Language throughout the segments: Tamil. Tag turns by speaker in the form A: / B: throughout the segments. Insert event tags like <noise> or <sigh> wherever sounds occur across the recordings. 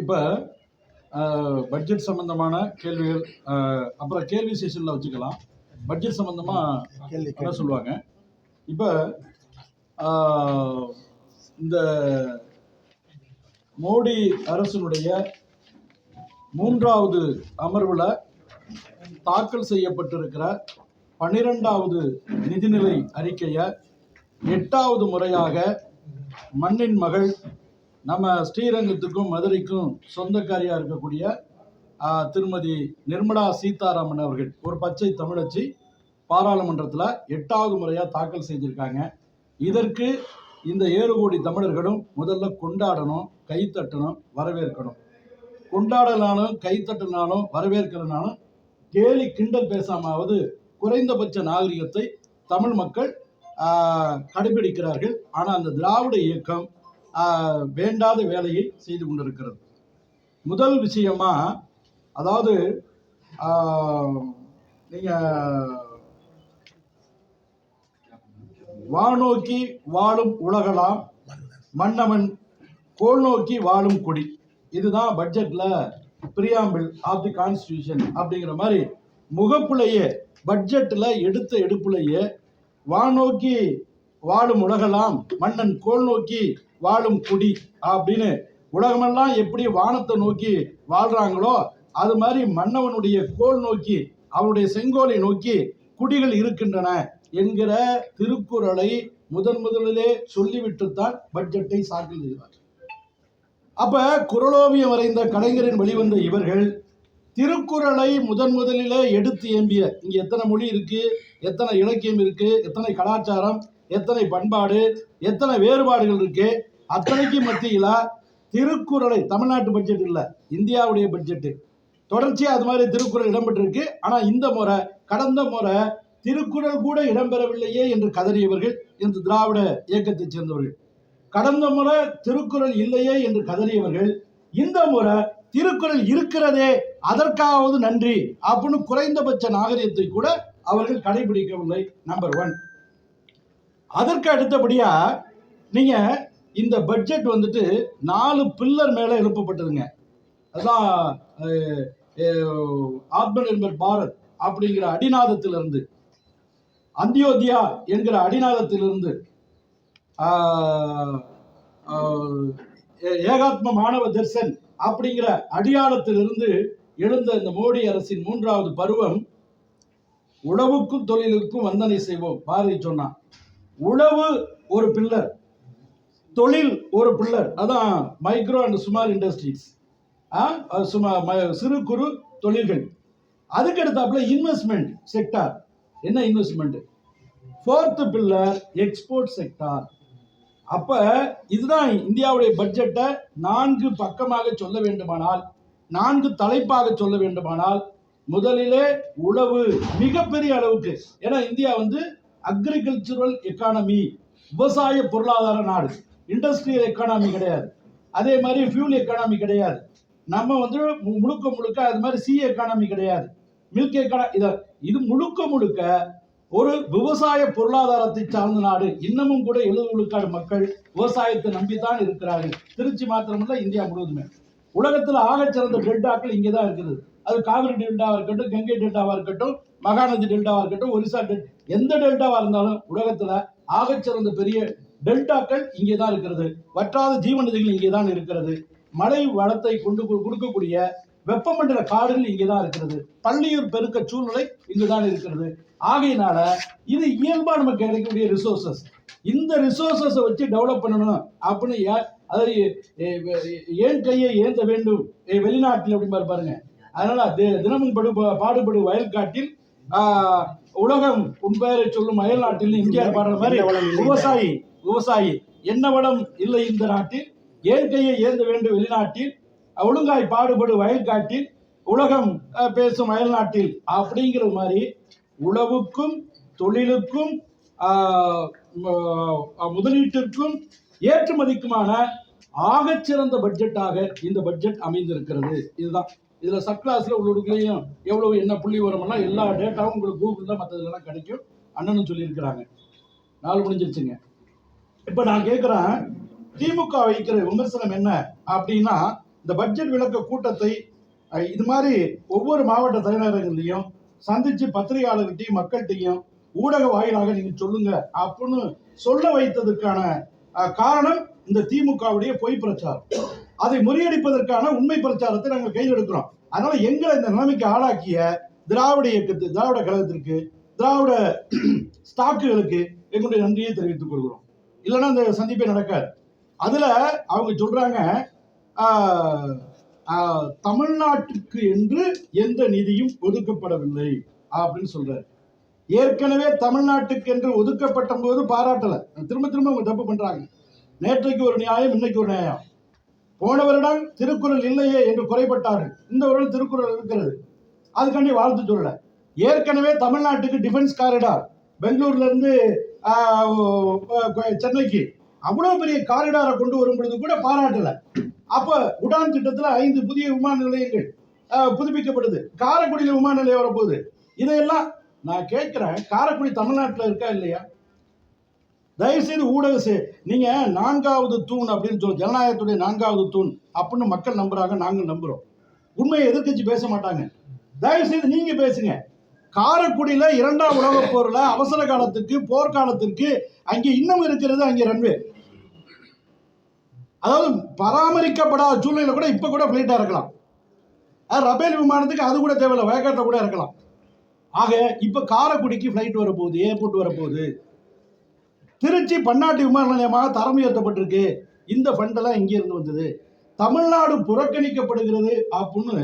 A: இப்போ பட்ஜெட் சம்பந்தமான கேள்விகள் அப்புறம் கேள்வி செஷனில் வச்சுக்கலாம். பட்ஜெட் சம்பந்தமாக
B: கேள்வி
A: என்ன சொல்லுவாங்க? இப்போ இந்த மோடி அரசினுடைய மூன்றாவது அமர்வில் தாக்கல் செய்யப்பட்டிருக்கிற பன்னிரெண்டாவது நிதிநிலை அறிக்கையை எட்டாவது முறையாக மண்ணின் மகள் நம்ம ஸ்ரீரங்கத்துக்கும் மதுரைக்கும் சொந்தக்காரியாக இருக்கக்கூடிய திருமதி நிர்மலா சீதாராமன் அவர்கள் ஒரு பச்சை தமிழச்சி பாராளுமன்றத்தில் எட்டாவது முறையாக தாக்கல் செஞ்சுருக்காங்க. இதற்கு இந்த ஏழு கோடி தமிழர்களும் முதல்ல கொண்டாடணும் கைத்தட்டணும் வரவேற்கணும். கொண்டாடலாலும் கைத்தட்டினாலும் வரவேற்கிறனாலும் கேலி கிண்டல் பேசாமாவது குறைந்தபட்ச நாகரிகத்தை தமிழ் மக்கள் கடைபிடிக்கிறார்கள். ஆனால் அந்த திராவிட இயக்கம் வேண்டாத வேலையை செய்து கொண்டிருக்கிறது. முதல் விஷயமா அதாவது நீங்கள் வானோக்கி வாழும் உலகலாம் மன்னவன் கோல் நோக்கி வாழும் கொடி. இதுதான் பட்ஜெட்ல பிரியாம்பிள் ஆஃப் தி கான்ஸ்டியூஷன் அப்படிங்கிற மாதிரி முகப்புலையே பட்ஜெட்ல எடுத்த எடுப்புலையே வானோக்கி வாழும் உலகலாம் மன்னன் கோல் நோக்கி வாழும் குடி அப்படின்னு உலகமெல்லாம் எப்படி வானத்தை நோக்கி வாழ்றாங்களோ அது மாதிரி மன்னவனுடைய கோல் நோக்கி அவனுடைய செங்கோலை நோக்கி குடிகள் இருக்கின்றன என்கிற திருக்குறளை முதன் முதலிலே சொல்லிவிட்டுத்தான் பட்ஜெட்டை சாக்கில் செய்வார் அப்ப குரலோவியம் வரைந்த கலைஞரின் வெளிவந்த இவர்கள் திருக்குறளை முதன் முதலிலே எடுத்து ஏம்பிய இங்கே எத்தனை மொழி இருக்கு எத்தனை இலக்கியம் இருக்கு எத்தனை கலாச்சாரம் எத்தனை பண்பாடு எத்தனை வேறுபாடுகள் இருக்கு? அத்தனைக்கு மத்தியில் திருக்குறளை தமிழ்நாட்டு பட்ஜெட் இல்லை இந்தியாவுடைய பட்ஜெட்டு தொடர்ச்சியாக அது மாதிரி திருக்குறள் இடம்பெற்றிருக்கு. ஆனால் இந்த முறை கடந்த முறை திருக்குறள் கூட இடம்பெறவில்லையே என்று கதறியவர்கள் இந்த திராவிட இயக்கத்தைச் சேர்ந்தவர்கள். கடந்த முறை திருக்குறள் இல்லையே என்று கதறியவர்கள் இந்த முறை திருக்குறள் இருக்கிறதே அதற்காவது நன்றி அப்படின்னு குறைந்தபட்ச நாகரிகத்தை கூட அவர்கள் கடைபிடிக்கவில்லை நம்பர் ஒன் அதற்கு அடுத்தபடியாக நீங்கள் இந்த பட்ஜெட் வந்துட்டு நாலு பில்லர் மேலே எழுப்பப்பட்டதுங்க. அதான் ஆத்ம நிர்பர் பாரத் அப்படிங்கிற அடிநாதத்திலிருந்து அந்தியோத்தியா என்கிற அடிநாதத்திலிருந்து ஏ- ஏகாத்ம மாணவ தர்சன் அப்படிங்கிற அடியாளத்திலிருந்து எழுந்த இந்த மோடி அரசின் மூன்றாவது பருவம் உழவுக்கும் தொழிலுக்கும் வந்தனை செய்வோம். பாரதி சொன்னான். உழவு ஒரு பில்லர் தொழில் ஒரு பில்லர் அதான் மைக்ரோ அண்ட் ஸ்மால் இண்டஸ்ட்ரீஸ் சுமா சிறு குறு தொழில்கள். அதுக்கு அடுத்தாப்புல இன்வெஸ்ட்மெண்ட் செக்டார் என்ன investment fourth pillar export sector அப்போ இதுதான் இந்தியாவுடைய பட்ஜெட்டை நான்கு பக்கமாக சொல்ல வேண்டுமானால் நான்கு தலைப்பாக சொல்ல வேண்டுமானால் முதலிலே உழவு மிகப்பெரிய அளவுக்கு. ஏன்னா இந்தியா வந்து அக்ரிகல்ச்சுரல் எக்கானமி விவசாய பொருளாதார நாடு இண்டஸ்ட்ரியல் எக்கானமி கிடையாது. அதே மாதிரி ஃபியூல் எக்கானமி கிடையாது. நம்ம வந்து மு- முழுக்க முழுக்க அது மாதிரி சி எக்கானமி கிடையாது. மில்க் எக்கான இதை இது முழுக்க முழுக்க ஒரு விவசாய பொருளாதாரத்தை சார்ந்த நாடு. இன்னமும் கூட எழுபது விழுக்காடு மக்கள் விவசாயத்தை நம்பித்தான் இருக்கிறார்கள். திருச்சி மாத்திரமல்ல இந்தியா முழுவதுமே. உலகத்தில் ஆகச்சிறந்த டெல்டாக்கள் இங்கே தான் இருக்குது. அது காவிரி டெல்டாவாக இருக்கட்டும் கங்கை டெல்டாவாக இருக்கட்டும் மகாநதி டெல்டாவாக இருக்கட்டும் ஒரிசா டெல் எந்த டெல்டாவாக இருந்தாலும் உலகத்தில் ஆகச்சிறந்த பெரிய டெல்டாக்கள் இங்கே தான் இருக்கிறது. வற்றாத ஜீவநதிகள் இங்கே தான் இருக்கிறது. மழை வளத்தை கொண்டு கொடுக்கக்கூடிய வெப்பமண்டல காடுகள் இங்கே தான் இருக்கிறது. பள்ளியூர் பெருக்க சூழ்நிலை இங்கு தான் இருக்கிறது. ஆகையினால இது இயல்பா நமக்கு கிடைக்கக்கூடிய ரிசோர்சஸ் இந்த ரிசோர்சஸை வச்சு டெவலப் பண்ணணும் அப்படின்னு ஏ- ஏன் கையை ஏந்த வேண்டும்? வெளிநாட்டில் அப்படின்னு பாருங்க. அதனால தி- தினமும் படு பாடுபடும் வயல்காட்டில் உலகம் உன் பெயரை சொல்லும் அயல் நாட்டில் இந்தியா பாடுற மாதிரி. விவசாயி விவசாயி என்ன வளம் இல்லை இந்த நாட்டில்? ஏன் கையை ஏந்த வேண்டும் வெளிநாட்டில்? ஒழுங்காய் பாடுபடு வயல்காட்டில் உலகம் அஹ், பேசும் அயல்நாட்டில் அப்படிங்கிற மாதிரி உழவுக்கும் தொழிலுக்கும் முதலீட்டிற்கும் ஏற்றுமதிக்குமான ஆகச்சிறந்த பட்ஜெட்டாக இந்த பட்ஜெட் அமைந்திருக்கிறது. இதுதான். இதில் சப் கிளாஸ்ல உள்ளவர்களையும் எவ்வளவு என்ன புள்ளி வரமெல்லாம் எல்லா டேட்டாவும் உங்களுக்கு கூகுளில் மற்றதுலாம் கிடைக்கும். அண்ணனும் சொல்லியிருக்கிறாங்க. நாலு முடிஞ்சிருச்சுங்க. இப்போ நான் கேட்குறேன் திமுக வைக்கிற விமர்சனம் என்ன? அப்படின்னா இந்த பட்ஜெட் விளக்க கூட்டத்தை இது மாதிரி ஒவ்வொரு மாவட்ட தலைநகரங்கள்லையும் சந்திச்சு பத்திரிகையாளர்கிட்டையும் மக்கள்கிட்டையும் ஊடக வாயிலாக நீங்க சொல்லுங்க அப்படின்னு சொல்ல வைத்ததற்கான காரணம் இந்த திமுகவுடைய பொய் பிரச்சாரம். அதை முறியடிப்பதற்கான உண்மை பிரச்சாரத்தை நாங்கள் கையில் எடுக்கிறோம் அதனால எங்களை இந்த நிலைமைக்கு ஆளாக்கிய திராவிட இயக்கத்து திராவிட கழகத்திற்கு திராவிட <clears throat> ஸ்டாக்குகளுக்கு எங்களுடைய நன்றியை தெரிவித்துக் கொள்கிறோம். இல்லைன்னா இந்த சந்திப்பே நடக்காது. அதுல அவங்க சொல்றாங்க தமிழ்நாட்டுக்கு என்று எந்த நிதியும் ஒதுக்கப்படவில்லை அப்படின்னு சொல்றாரு. ஏற்கனவே தமிழ்நாட்டுக்கு என்று ஒதுக்கப்பட்ட போது பாராட்டல. திரும்ப திரும்ப அவங்க தப்பு பண்றாங்க. நேற்றைக்கு ஒரு நியாயம் இன்னைக்கு ஒரு நியாயம். போன வருடம் திருக்குறள் இல்லையே என்று குறைபட்டார்கள். இந்த வருடம் திருக்குறள் இருக்கிறது. அதுக்காண்டி வாழ்த்து சொல்லல. ஏற்கனவே தமிழ்நாட்டுக்கு டிஃபென்ஸ் காரிடார் பெங்களூர்ல இருந்து சென்னைக்கு அவ்வளவு பெரிய காரிடாரை கொண்டு வரும் பொழுது கூட பாராட்டல. அப்ப உடான் திட்டத்துல ஐந்து புதிய விமான நிலையங்கள் புதுப்பிக்கப்படுது. காரைக்குடியில விமான நிலையம் வரப்போகுது. இதையெல்லாம் நான் கேட்கிறேன். காரைக்குடி தமிழ்நாட்டில் இருக்கா இல்லையா? தயவுசெய்து ஊடக செய். நீங்கள் நான்காவது தூண் அப்படின்னு சொல்லி ஜனநாயகத்துடைய நான்காவது தூண் அப்படின்னு மக்கள் நம்புறாங்க நாங்கள் நம்புகிறோம் உண்மையை எதிர்கட்சி பேச மாட்டாங்க. தயவுசெய்து நீங்கள் பேசுங்க. காரக்குடியில் இரண்டாம் உலகப் போரில் அவசர காலத்துக்கு போர்க்காலத்திற்கு அங்கே இன்னும் இருக்கிறது அங்கே ரன்வே. அதாவது பராமரிக்கப்படாத சூழ்நிலை கூட இப்போ கூட ஃப்ளைட்டாக இருக்கலாம். அது ரபேல் விமானத்துக்கு அது கூட தேவையில்லை வயக்காட்டில் கூட இருக்கலாம். ஆக இப்போ காரைக்குடிக்கு ஃப்ளைட் வரப்போகுது ஏர்போர்ட் வரப்போகுது. திருச்சி பன்னாட்டு விமான நிலையமாக தரம் உயர்த்தப்பட்டிருக்கு. இந்த ஃபண்டெல்லாம் இங்கேருந்து வந்தது? தமிழ்நாடு புறக்கணிக்கப்படுகிறது அப்படின்னு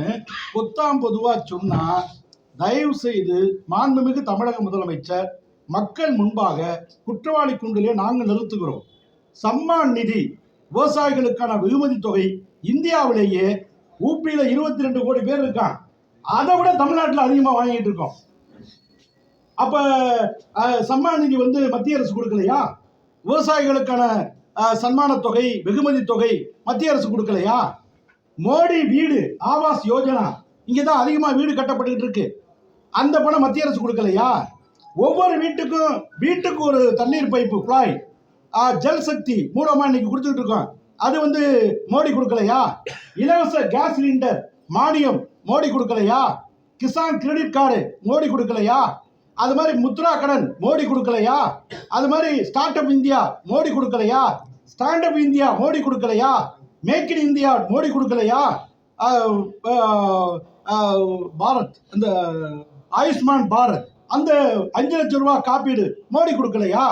A: பொத்தாம் பொதுவாக சொன்னால் தயவு செய்து மாண்புமிகு தமிழக முதலமைச்சர் மக்கள் முன்பாக குற்றவாளி குண்டிலே நாங்கள் நிறுத்துகிறோம். சம்மான் நிதி விவசாயிகளுக்கான வெகுமதி தொகை இந்தியாவிலேயே ஊப்பியில இருபத்தி ரெண்டு கோடி பேர் இருக்கான் அதை விட தமிழ்நாட்டில் அதிகமாக வாங்கிட்டு இருக்கோம். அப்போ அஹ், நிதி வந்து மத்திய அரசு கொடுக்கலையா? விவசாயிகளுக்கான சன்மான தொகை வெகுமதி தொகை மத்திய அரசு கொடுக்கலையா? மோடி வீடு ஆவாஸ் யோஜனா இங்கே தான் அதிகமாக வீடு கட்டப்பட்டுக்கிட்டு இருக்கு. அந்த பணம் மத்திய அரசு கொடுக்கலையா? ஒவ்வொரு வீட்டுக்கும் வீட்டுக்கு ஒரு தண்ணீர் பைப்பு குழாய் ஜல் சக்தி மூலமாக இன்னைக்கு கொடுத்துக்கிட்டு இருக்கோம். அது வந்து மோடி கொடுக்கலையா? இலவச கேஸ் சிலிண்டர் மானியம் மோடி கொடுக்கலையா? கிசான் கிரெடிட் கார்டு மோடி கொடுக்கலையா? அது மாதிரி முத்ரா கடன் மோடி கொடுக்கலையா? அது மாதிரி ஸ்டார்ட் அப் இந்தியா மோடி கொடுக்கலையா? ஸ்டாண்ட் அப் இந்தியா மோடி கொடுக்கலையா? மேக் இன் இந்தியா மோடி கொடுக்கலையா? பாரத் அந்த ஆயுஷ்மான் பாரத் அந்த அஞ்சு லட்சம் ரூபாய் காப்பீடு மோடி கொடுக்கலையா?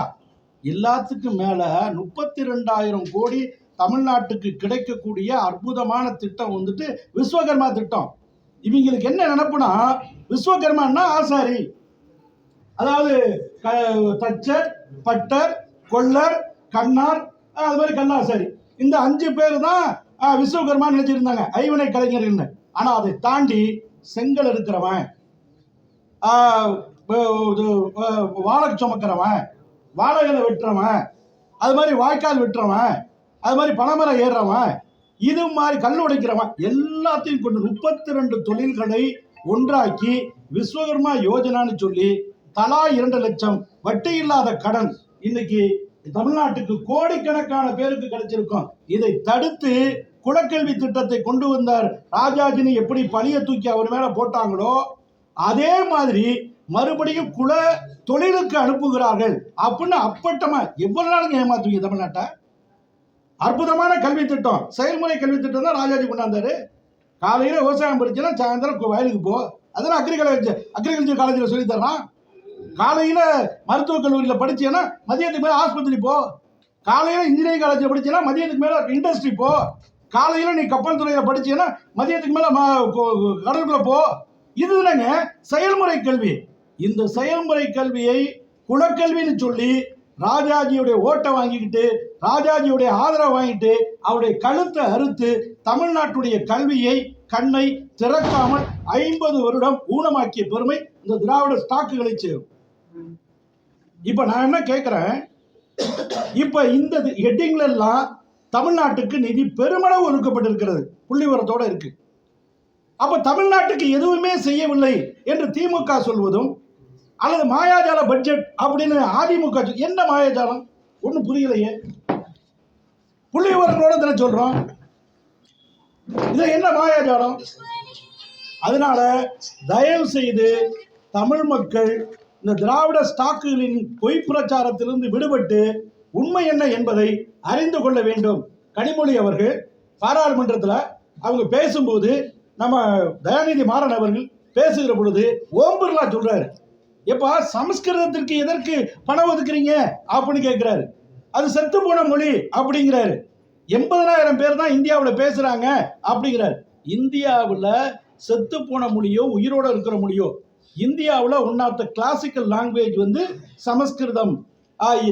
A: எல்லாத்துக்கும் மேலே முப்பத்தி ரெண்டாயிரம் கோடி தமிழ்நாட்டுக்கு கிடைக்கக்கூடிய அற்புதமான திட்டம் வந்துட்டு விஸ்வகர்மா திட்டம். இவங்களுக்கு என்ன நினப்புனா விஸ்வகர்மான்னா ஆசாரி. அதாவது தச்சர் பட்டர் கொல்லர் கண்ணார் அது மாதிரி கண்ணாசாரி இந்த அஞ்சு பேர் தான் விஸ்வகர்மான்னு விஸ்வகர்மா நினைச்சிருந்தாங்க. ஐவனை கலைஞர்கள்னு ஆனா அதை தாண்டி செங்கல் இருக்கிறவன் இது, வாழை சுமக்கிறவன் வாழைகளை வெட்டுறவன் அது மாதிரி வாய்க்கால் வெட்டுறவன் அது மாதிரி பனைமரம் ஏறுறவன் இது மாதிரி கல் உடைக்கிறவன் எல்லாத்தையும் கொண்டு முப்பத்தி ரெண்டு தொழில்களை ஒன்றாக்கி விஸ்வகர்மா யோஜனான்னு சொல்லி தலா இரண்டு லட்சம் வட்டி இல்லாத கடன். இன்னைக்கு தமிழ்நாட்டுக்கு கோடிக்கணக்கான பேருக்கு கிடைச்சிருக்கும். இதை தடுத்து குலக்கல்வி திட்டத்தை கொண்டு வந்தார் ராஜாஜினி எப்படி பழிய தூக்கி அவர் மேலே போட்டாங்களோ அதே மாதிரி மறுபடியும் குல தொழிலுக்கு அனுப்புகிறார்கள் அப்படின்னு அப்பட்டமா எவ்வளவு நாளுங்க ஏமாத்துவீங்க தமிழ்நாட்டை? அற்புதமான கல்வி திட்டம். செயல்முறை கல்வி திட்டம் தான் ராஜாஜி கொண்டாந்தாரு. காலையில் விவசாயம் படிச்சுன்னா சாயந்தரம் வயலுக்கு போ. அதெல்லாம் அக்ரிகல்ச்சர் அக்ரிகல்ச்சர் காலேஜில் சொல்லித்தரான் காலையில் மருத்துவக் கல்லூரியில் படிச்சேன்னா மதியத்துக்கு மேலே ஆஸ்பத்திரி போ. காலையில் இன்ஜினியரிங் காலேஜில் படிச்சேன்னா மதியத்துக்கு மேலே இண்டஸ்ட்ரி போ. காலையில் நீ கப்பல் துறையில் படித்தேன்னா மதியத்துக்கு மேலே கடலுக்குள்ளே போ. இது செயல்முறை கல்வி. இந்த செயல்முறை கல்வியை குலக்கல்வின்னு சொல்லி ராஜாஜியுடைய ஓட்டை வாங்கிக்கிட்டு ராஜாஜியுடைய ஆதரவை வாங்கிட்டு அவருடைய கழுத்தை அறுத்து தமிழ்நாட்டுடைய கல்வியை கண்ணை திறக்காமல் ஐம்பது வருடம் ஊனமாக்கிய பெருமை இந்த திராவிட ஸ்டாக்குகளை சேரும். இப்போ நான் என்ன கேட்குறேன் இப்போ இந்த ஹெட்டிங்ல எல்லாம் தமிழ்நாட்டுக்கு நிதி பெருமளவு ஒதுக்கப்பட்டிருக்கிறது. புள்ளிவரத்தோட இருக்கு. அப்போ தமிழ்நாட்டுக்கு எதுவுமே செய்யவில்லை என்று திமுக சொல்வதும் அல்லது மாயாஜால பட்ஜெட் அப்படின்னு அதிமுக என்ன மாயாஜாலம்? ஒன்றும் புரியலையே. புள்ளி விவரங்களோட தானே சொல்றோம். இது என்ன மாயாஜாலம்? அதனால தயவு செய்து தமிழ் மக்கள் இந்த திராவிட ஸ்டாக்குகளின் பொய் பிரச்சாரத்திலிருந்து விடுபட்டு உண்மை என்ன என்பதை அறிந்து கொள்ள வேண்டும். கனிமொழி அவர்கள் பாராளுமன்றத்தில் அவங்க பேசும்போது நம்ம தயாநிதி மாறன் அவர்கள் பேசுகிற பொழுது ஓம் பிர்லா சொல்றாரு. எப்பா சமஸ்கிருதத்திற்கு எதற்கு பணம் ஒதுக்குறீங்க? அப்படின்னு கேட்கிறாரு அது செத்து போன மொழி அப்படிங்கிறாரு. எண்பதனாயிரம் பேர் தான் இந்தியாவில் பேசுறாங்க அப்படிங்கிறாரு. இந்தியாவில் செத்து போன மொழியோ உயிரோட இருக்கிற மொழியோ இந்தியாவில் one of the classical language வந்து சமஸ்கிருதம்.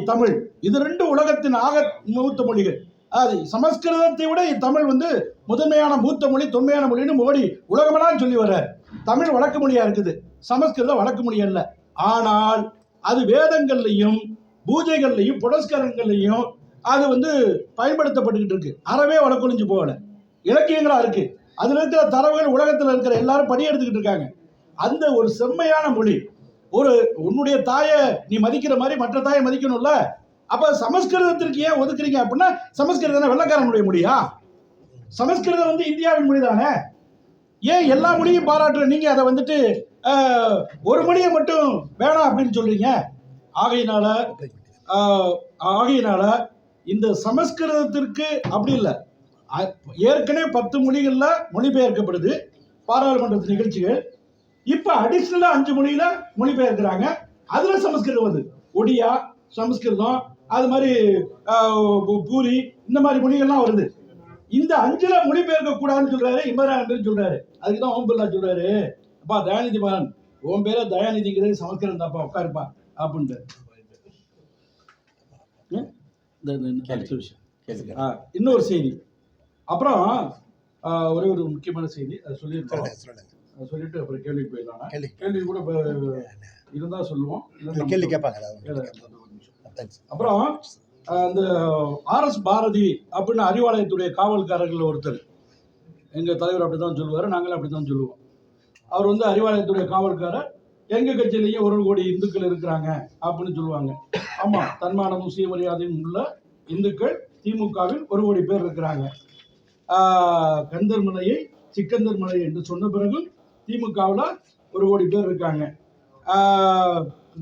A: தமிழ். இது ரெண்டு உலகத்தின் ஆக மூத்த மொழிகள். அது சமஸ்கிருதத்தை விட தமிழ் வந்து முதன்மையான மூத்த மொழி தொன்மையான மொழின்னு மோடி உலகமெல்லாம் சொல்லி வர்றார். தமிழ் வழக்கு மொழியா இருக்குது. சமஸ்கிருதம் வழக்கு மொழி அல்ல. ஆனால் அது வேதங்கள்லையும் பூஜைகள்லையும் புரஸ்காரங்கள்லையும் அது வந்து பயன்படுத்தப்பட்டுக்கிட்டு இருக்கு. அறவே வழக்கொழிஞ்சு போகல. இலக்கியங்களா இருக்கு. அதுல இருக்கிற தரவுகள் உலகத்தில் இருக்கிற எல்லாரும் படி எடுத்துக்கிட்டு இருக்காங்க. அந்த ஒரு செம்மையான மொழி. ஒரு உன்னுடைய தாயை நீ மதிக்கிற மாதிரி மற்ற தாயை மதிக்கணும்ல? அப்ப சமஸ்கிருதத்திற்கு ஏன் ஒதுக்குறீங்க அப்படின்னா சமஸ்கிருதம் வெள்ளக்காரனுடைய மொழியா? சமஸ்கிருதம் வந்து இந்தியாவின் மொழி தானே? ஏன் எல்லா மொழியும் பாராட்டுற நீங்க அதை வந்துட்டு ஒரு மொழியை மட்டும் வேணாம் அப்படின்னு சொல்றீங்க? ஆகையினால ஆகையினால இந்த சமஸ்கிருதத்திற்கு அப்படி இல்லை. ஏற்கனவே பத்து மொழிகளில் மொழிபெயர்க்கப்படுது. பாராளுமன்ற நிகழ்ச்சிகள் இப்ப அடிஷ்னலா அஞ்சு மொழியில மொழிபெயர்க்கிறாங்க. அதுல சமஸ்கிருதம் வருது. ஒடியா சமஸ்கிருதம் அது மாதிரி பூரி இந்த மாதிரி மொழிகள்லாம் வருது. இந்த அஞ்சுல மொழிபெயர்க்க கூடாதுன்னு சொல்றாரு இமரான் சொல்றாரு. அதுக்கு தான் ஓம் பிர்லா சொல்றாரு. அப்பா தயாநிதி மாறன் உன் பேர தயாநிதிங்கிறது சமஸ்கிருதம் தான்ப்பா உட்காருப்பா அப்படின்ட்டு. இன்னொரு செய்தி. அப்புறம் ஒரே ஒரு முக்கியமான செய்தி. அது சொல்லியிருக்கோம். சொல்லிட்டு அப்புறம் கேள்விக்கு போயிடலாம்
B: கேள்வி.
A: கூட இருந்தா சொல்லுவோம்.
B: கேள்வி கேட்பாங்க.
A: அப்புறம் ஆ, இந்த ஆர்எஸ் பாரதி அப்படின்னு அறிவாலயத்துடைய காவல்காரர்கள் ஒருத்தர். எங்க தலைவர் அப்படிதான் சொல்லுவாரு நாங்களும் அப்படிதான் சொல்லுவோம். அவர் வந்து அறிவாலயத்துடைய காவல்காரர். எங்க கட்சியிலேயே ஒரு கோடி இந்துக்கள் இருக்கிறாங்க அப்படின்னு சொல்லுவாங்க. ஆமா தன்மானமும் சுயமரியாதையும் உள்ள இந்துக்கள் திமுகவில் ஒரு கோடி பேர் இருக்கிறாங்க. ஆஹ், கந்தர் மலையை சிக்கந்தர் மலை என்று சொன்ன பிறகு திமுகவில் ஒரு கோடி பேர் இருக்காங்க.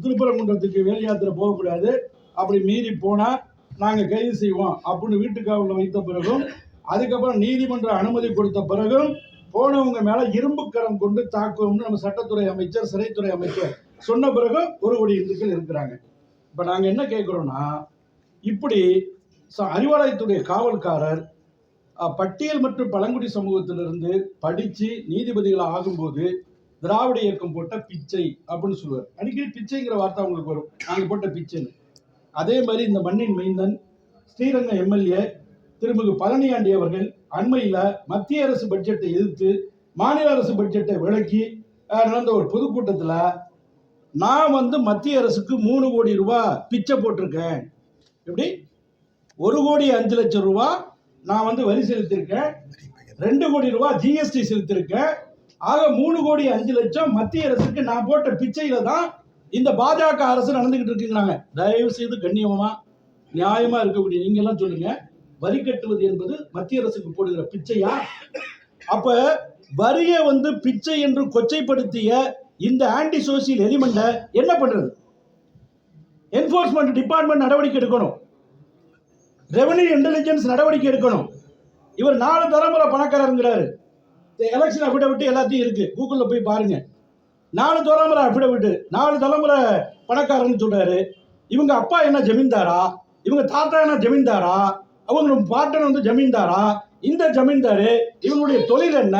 A: திருப்பரங்குன்றத்துக்கு வேல் யாத்திரை போகக்கூடாது. அப்படி மீறி போனால் நாங்கள் கைது செய்வோம் அப்படின்னு வீட்டுக்காவலில் வைத்த பிறகும் அதுக்கப்புறம் நீதிமன்ற அனுமதி கொடுத்த பிறகும் போனவங்க மேலே இரும்பு கரம் கொண்டு தாக்குவோம்னு நம்ம சட்டத்துறை அமைச்சர் சிறைத்துறை அமைச்சர் சொன்ன பிறகும் ஒரு கோடி இந்துக்கள் இருக்கிறாங்க. இப்போ நாங்கள் என்ன கேட்குறோன்னா இப்படி ச- அறிவாலயத்துடைய காவல்காரர் பட்டியல் மற்றும் பழங்குடி சமூகத்திலிருந்து படித்து நீதிபதிகள் ஆகும்போது திராவிட இயக்கம் போட்ட பிச்சை அப்படின்னு சொல்லுவார். அடிக்கடி பிச்சைங்கிற வார்த்தை அவங்களுக்கு வரும். நாங்கள் போட்ட பிச்சைன்னு. அதே மாதிரி இந்த மண்ணின் மைந்தன் ஸ்ரீரங்கம் எம்எல்ஏ திருமிகு பழனியாண்டி அவர்கள் அண்மையில் மத்திய அரசு பட்ஜெட்டை எதிர்த்து மாநில அரசு பட்ஜெட்டை விலக்கி நடந்த ஒரு பொதுக்கூட்டத்தில் நான் வந்து மத்திய அரசுக்கு மூணு கோடி ரூபா பிச்சை போட்டிருக்கேன். எப்படி? ஒரு கோடி அஞ்சு லட்சம் ரூபா நான் வந்து வரி செலுத்தியிருக்கேன் ரெண்டு கோடி ரூபாய் ஜிஎஸ்டி செலுத்தியிருக்கேன் ஆக மூணு கோடி அஞ்சு லட்சம் மத்திய அரசுக்கு நான் போட்ட பிச்சையில தான் இந்த பாஜக அரசு நடந்துகிட்டு இருக்குங்கிறாங்க. தயவு செய்து கண்ணியமா நியாயமா இருக்கக்கூடிய நீங்க எல்லாம் சொல்லுங்க. வரி கட்டுவது என்பது மத்திய அரசுக்கு போடுகிற பிச்சையா? அப்ப வரியை வந்து பிச்சை என்று கொச்சைப்படுத்திய இந்த ஆன்டி சோசியல் எலிமெண்ட என்ன பண்றது? என்போர்ஸ்மெண்ட் டிபார்ட்மெண்ட் நடவடிக்கை எடுக்கணும். ரெவன்யூ இன்டெலிஜென்ஸ் நடவடிக்கை எடுக்கணும். இவர் நாலு தலைமுறை பணக்காரருங்கிறாரு. எலெக்ஷன் அஃபிடவிட்டு எல்லாத்தையும் இருக்கு. கூகுளில் போய் பாருங்க. நாலு தலைமுறை அஃபிடவிட்டு நாலு தலைமுறை பணக்காரன்னு சொல்றாரு. இவங்க அப்பா என்ன ஜமீன்தாரா? இவங்க தாத்தா என்ன ஜமீன்தாரா? அவங்களோட பாட்டன் வந்து ஜமீன்தாரா? இந்த ஜமீன்தாரு இவங்களுடைய தொழில் என்ன?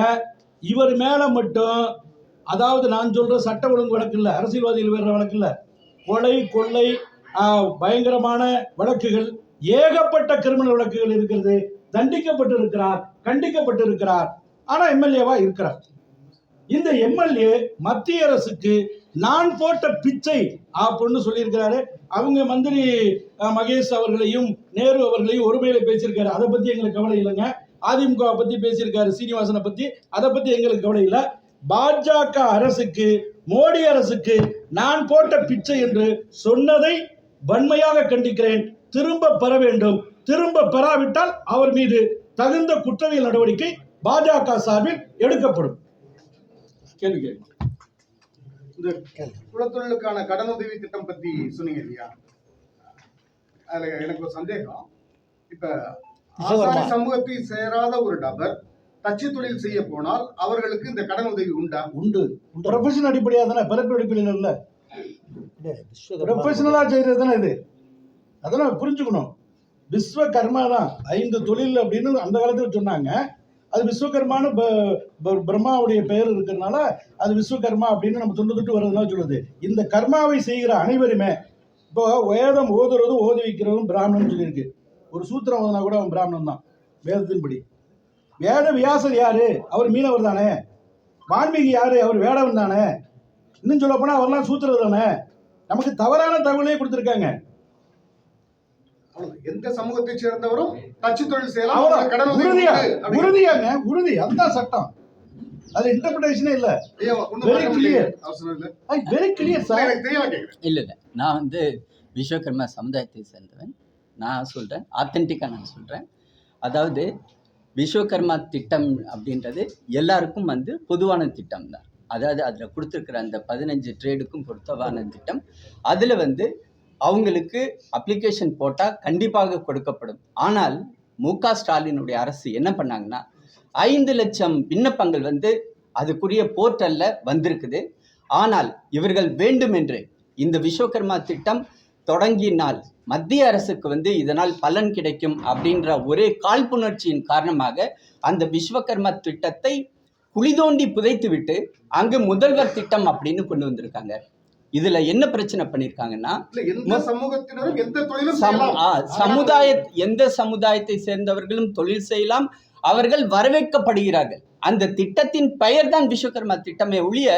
A: இவர் மேலே மட்டும் அதாவது நான் சொல்ற சட்ட ஒழுங்கு வழக்கு இல்லை அரசியல்வாதிகள் வேற வழக்கு இல்லை. கொலை கொள்ளை பயங்கரமான வழக்குகள் ஏகப்பட்ட கிரிமினல் வழக்குகள் இருக்கிறது. தண்டிக்கப்பட்டு இருக்கிறார் கண்டிக்கப்பட்டு இருக்கிறார் ஆனா எம்எல்ஏவா இருக்கிறார். இந்த எம்எல்ஏ மத்திய அரசுக்கு நான் போட்ட பிச்சை அப்படின்னு சொல்லியிருக்கிறாரு. அவங்க மந்திரி மகேஷ் அவர்களையும் நேரு அவர்களையும் ஒருமையில பேசியிருக்காரு. அதை பத்தி எங்களுக்கு கவலை இல்லைங்க. அதிமுக பத்தி பேசியிருக்காரு சீனிவாசனை பத்தி. அதை பத்தி எங்களுக்கு கவலை இல்லை. பாஜக அரசுக்கு மோடி அரசுக்கு நான் போட்ட பிச்சை என்று சொன்னதை வன்மையாக கண்டிக்கிறேன். திரும்ப பெற வேண்டும். திரும்ப பெறாவிட்டால் அவர் மீது தகுந்த குற்றவியல் நடவடிக்கை பாஜக சார்பில் எடுக்கப்படும். கேள்வி கேள்வி
B: இந்த குலத்தொழிலுக்கான கடனுதவி திட்டம் பத்தி சொன்னீங்க இல்லையா? அதுல எனக்கு ஒரு சந்தேகம். இப்ப ஆசாரி சமூகத்தை சேராத ஒரு நபர் தச்சு தொழில் செய்ய போனால் அவர்களுக்கு இந்த கடன் உதவி உண்டா.
A: உண்டு. ப்ரொஃபஷனல் அடிப்படையாக தானே பிறப்பு அடிப்படையில் இல்லை. ப்ரொஃபஷனலா செய்யறது தானே இது? அதெல்லாம் புரிஞ்சுக்கணும். விஸ்வகர்மா தான் ஐந்து தொழில் அப்படின்னு அந்த காலத்தில் சொன்னாங்க. அது விஸ்வகர்மான்னு ப- ப- பிரம்மாவுடைய பெயர் இருக்கிறதுனால அது விஸ்வகர்மா அப்படின்னு நம்ம தொண்டு தொட்டு வர்றதுனால சொல்லுது. இந்த கர்மாவை செய்கிற அனைவருமே இப்போ வேதம் ஓதுறதும் ஓதி வைக்கிறதும் பிராமணன் சொல்லியிருக்கு. ஒரு சூத்திரம் ஓதுனா கூட அவன் பிராமணன் தான் வேதத்தின்படி. வேத வியாசர் யாரு? அவர் மீனவர் தானே. வான்மீகி யாரு? அவர் வேடவன் தானே. இன்னும் சொல்ல போனா அவர்லாம் சூத்திரர் தானே. நமக்கு தவறான தகவலே கொடுத்துருக்காங்க.
B: எந்த சமூகத்தை சேர்ந்தவரும் தச்சு தொழில் செய்யலாம் கடன்
A: உறுதியா உறுதியாங்க உறுதி. அதுதான் சட்டம். அது இன்டர்பிரேஷனே இல்ல.
B: அவசரம் இல்லை.
A: வெரி கிளியர் சார்
B: எனக்கு தெரியாம கேக்குறேன்.
C: இல்லை இல்லை. நான் வந்து விஸ்வகர்மா சமுதாயத்தை சேர்ந்தவன். நான் சொல்கிறேன் ஆத்தென்டிக்காக நான் சொல்கிறேன் அதாவது விஸ்வகர்மா திட்டம் அப்படின்றது எல்லாருக்கும் வந்து பொதுவான திட்டம் தான் அதாவது அதில் கொடுத்துருக்குற அந்த பதினஞ்சு ட்ரேடுக்கும் பொருத்தமான திட்டம். அதில் வந்து அவங்களுக்கு அப்ளிகேஷன் போட்டால் கண்டிப்பாக கொடுக்கப்படும். ஆனால் மு க ஸ்டாலினுடைய அரசு என்ன பண்ணாங்கன்னா ஐந்து லட்சம் விண்ணப்பங்கள் வந்து அதுக்குரிய போர்ட்டலில் வந்திருக்குது. ஆனால் இவர்கள் வேண்டுமென்று இந்த விஸ்வகர்மா திட்டம் தொடங்கினால் மத்திய அரசுக்கு வந்து இதனால் பலன் கிடைக்கும் அப்படின்ற ஒரே காழ்ப்புணர்ச்சியின் காரணமாக அந்த விஸ்வகர்மா திட்டத்தை குழி தோண்டி புதைத்துவிட்டு அங்கு முதல்வர் திட்டம் அப்படின்னு கொண்டு வந்திருக்காங்க. இதுல என்ன பிரச்சனை ஆ, சமுதாய எந்த சமுதாயத்தை சேர்ந்தவர்களும் தொழில் செய்யலாம் அவர்கள் வரவேற்கப்படுகிறார்கள். அந்த திட்டத்தின் பெயர் தான் விஸ்வகர்மா திட்டமே ஒழிய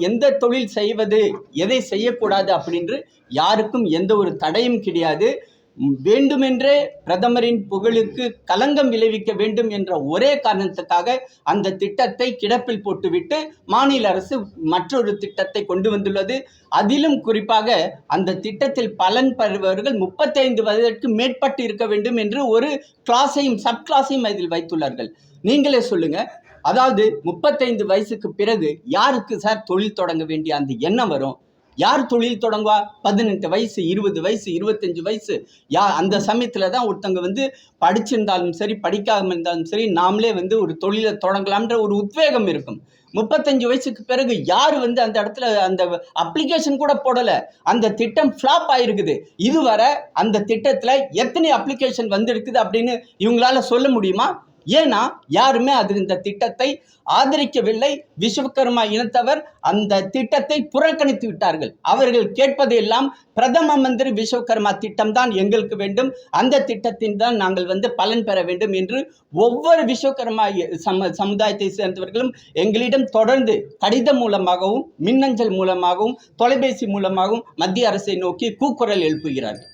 C: எந்த தொழில் செய்வது எதை செய்யக்கூடாது அப்படின்று யாருக்கும் எந்த ஒரு தடையும் கிடையாது. வேண்டுமென்றே பிரதமரின் புகழுக்கு களங்கம் விளைவிக்க வேண்டும் என்ற ஒரே காரணத்துக்காக அந்த திட்டத்தை கிடப்பில் போட்டுவிட்டு மாநில அரசு மற்றொரு திட்டத்தை கொண்டு வந்துள்ளது. அதிலும் குறிப்பாக அந்த திட்டத்தில் பலன் பெறுபவர்கள் முப்பத்தைந்து வயதிற்கு மேற்பட்டு இருக்க வேண்டும் என்று ஒரு கிளாஸையும் சப் கிளாஸையும் அதில் வைத்துள்ளார்கள். நீங்களே சொல்லுங்க. அதாவது முப்பத்தைந்து வயசுக்கு பிறகு யாருக்கு சார் தொழில் தொடங்க வேண்டிய அந்த எண்ணம் வரும்? யார் தொழில் தொடங்குவா? பதினெட்டு வயசு இருபது வயசு இருபத்தஞ்சு வயசு. யா அந்த சமயத்தில் தான் ஒருத்தவங்க வந்து படிச்சிருந்தாலும் சரி படிக்காமல் இருந்தாலும் சரி நாமளே வந்து ஒரு தொழிலை தொடங்கலாம்ன்ற ஒரு உத்வேகம் இருக்கும். முப்பத்தஞ்சு வயசுக்கு பிறகு யார் வந்து அந்த இடத்துல அந்த அப்ளிகேஷன் கூட போடலை. அந்த திட்டம் ஃப்ளாப் ஆயிருக்குது. இதுவரை அந்த திட்டத்தில் எத்தனை அப்ளிகேஷன் வந்திருக்குது அப்படின்னு இவங்களால சொல்ல முடியுமா? ஏன்னா யாருமே அது இந்த திட்டத்தை ஆதரிக்கவில்லை. விஸ்வகர்மா இனத்தவர் அந்த திட்டத்தை புறக்கணித்து விட்டார்கள். அவர்கள் கேட்பதெல்லாம் பிரதம மந்திரி விஸ்வகர்மா திட்டம் தான் எங்களுக்கு வேண்டும். அந்த திட்டத்தின் தான் நாங்கள் வந்து பலன் பெற வேண்டும் என்று ஒவ்வொரு விஸ்வகர்மா சம சமுதாயத்தை சேர்ந்தவர்களும் எங்களிடம் தொடர்ந்து கடிதம் மூலமாகவும் மின்னஞ்சல் மூலமாகவும் தொலைபேசி மூலமாகவும் மத்திய அரசை நோக்கி கூக்குரல் எழுப்புகிறார்கள்.